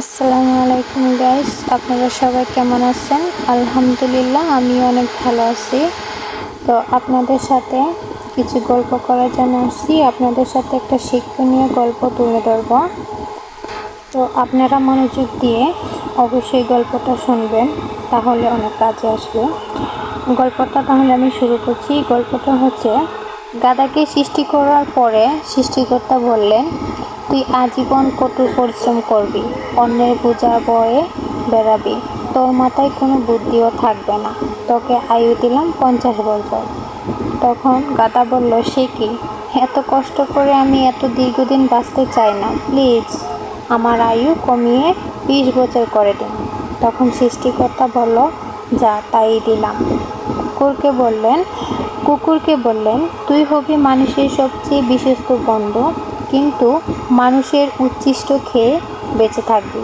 আসসালামু আলাইকুম গাইস আপনারা সবাই কেমন আছেন? আলহামদুলিল্লাহ আমি অনেক ভালো আছি। তো আপনাদের সাথে কিছু গল্প করার জন্য আসছি। আপনাদের সাথে একটা শিক্ষণীয় গল্প তুলে ধরব। তো আপনারা মনোযোগ দিয়ে অবশ্যই গল্পটা শুনবেন, তাহলে অনেক কাজে আসবে। গল্পটা তাহলে আমি শুরু করছি। গল্পটা হচ্ছে, গাদাকে সৃষ্টি করার পরে সৃষ্টিকর্তা বললেন তুই আজীবন কঠোর পরিশ্রম করবি, অন্যের বোঝা বয়ে বেড়াবি। তোর মাথায় কোনো বুদ্ধিও থাকবে না। তোকে আয়ু দিলাম পঞ্চাশ বছর। তখন গাদা বলল, সে কি? এত কষ্ট করে আমি এত দীর্ঘদিন বাঁচতে চাই না। প্লিজ, আমার আয়ু কমিয়ে বিশ বছর করে দিন। তখন সৃষ্টিকর্তা বলল, যা, তাই দিলাম। কুকুরকে বললেন কুকুরকে বললেন, তুই হবি মানুষের সবচেয়ে বিশ্বস্ত বন্ধু। কিন্তু মানুষের উচ্ছিষ্ট খেয়ে বেঁচে থাকবি।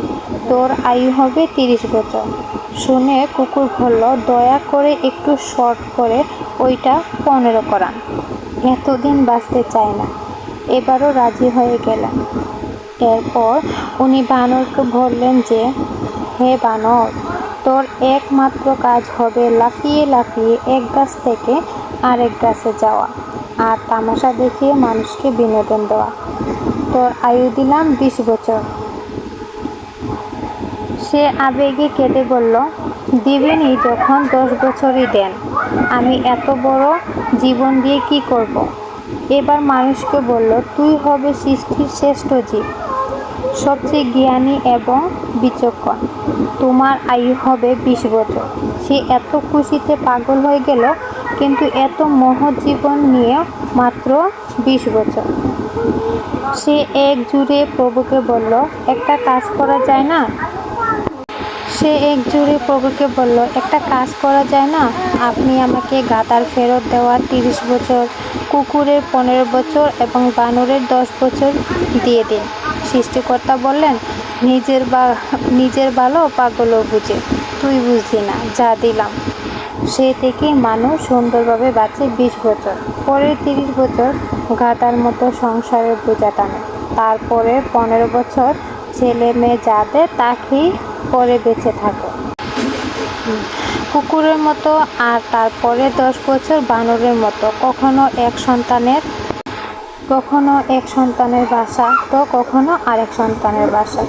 তোর আয়ু হবে তিরিশ বছর। শুনে কুকুর বলল, দয়া করে একটু শর্ট করে ওইটা পনেরো করান। এতদিন বাঁচতে চায় না। এবারও রাজি হয়ে গেলেন। এরপর উনি বানরকে বললেন যে, হে বানর, তোর একমাত্র কাজ হবে লাফিয়ে লাফিয়ে এক গাছ থেকে আরেক গাছে যাওয়া। আর তামাশা দেখিয়ে মানুষকে বিনোদন দেওয়া। তোর আয়ু দিলাম বিশ বছর। সে আবেগে কেঁদে বলল দিবেনই যখন দশ বছরই দেন, আমি এত বড় জীবন দিয়ে কি করব। এবার মানুষকে বলল, তুই হবে সৃষ্টির শ্রেষ্ঠ জীব, সবচেয়ে জ্ঞানী এবং বিচক্ষণ। তোমার আয়ু হবে বিশ বছর। সে এত খুশিতে পাগল হয়ে গেল কিন্তু এত মহৎ জীবন নিয়ে মাত্র বিশ বছর। সে এক জুড়ে প্রভুকে বলল, একটা কাজ করা যায় না? সে এক জুড়ে প্রভুকে বলল, একটা কাজ করা যায় না? আপনি আমাকে গাতার ফেরত দেওয়া তিরিশ বছর, কুকুরের পনেরো বছর এবং বানরের দশ বছর দিয়ে দিন। সৃষ্টিকর্তা বললেন, নিজের বা, নিজের ভালো পাগলও বুঝে। তুই বুঝলি না, যা দিলাম। সে থেকে মানুষ সুন্দরভাবে বাঁচে বিশ বছর, পরের তিরিশ বছর গাদার মতো সংসারের বোঝা টানে। তারপরে পনেরো বছর ছেলে মেয়ে যাতে তাকেই পরে বেঁচে থাকে। কুকুরের মতো আর তারপরে দশ বছর বানরের মতো। কখনো এক সন্তানের, কখনো এক সন্তানের বাসা, তো কখনো আরেক সন্তানের বাসা।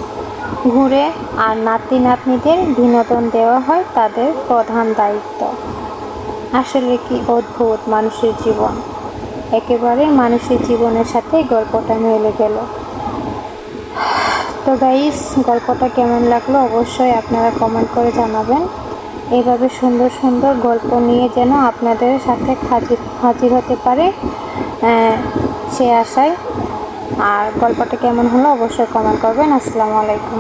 ঘুরে আর নাতি নাতনিদের বিনোদন দেওয়া হয় তাদের প্রধান দায়িত্ব। আসলে কি অদ্ভুত মানুষের জীবন। একেবারে মানুষের জীবনের সাথে গল্পটা মিলে গেল। তো গাইস গল্পটা কেমন লাগল অবশ্যই আপনারা কমেন্ট করে জানাবেন। এইভাবে সুন্দর সুন্দর গল্প নিয়ে যেন আপনাদের সাথে হাজির হাজির হতে পারে সে আশায়। আর গল্পটা কেমন হলো অবশ্যই কমেন্ট করবেন। আসসালামু আলাইকুম।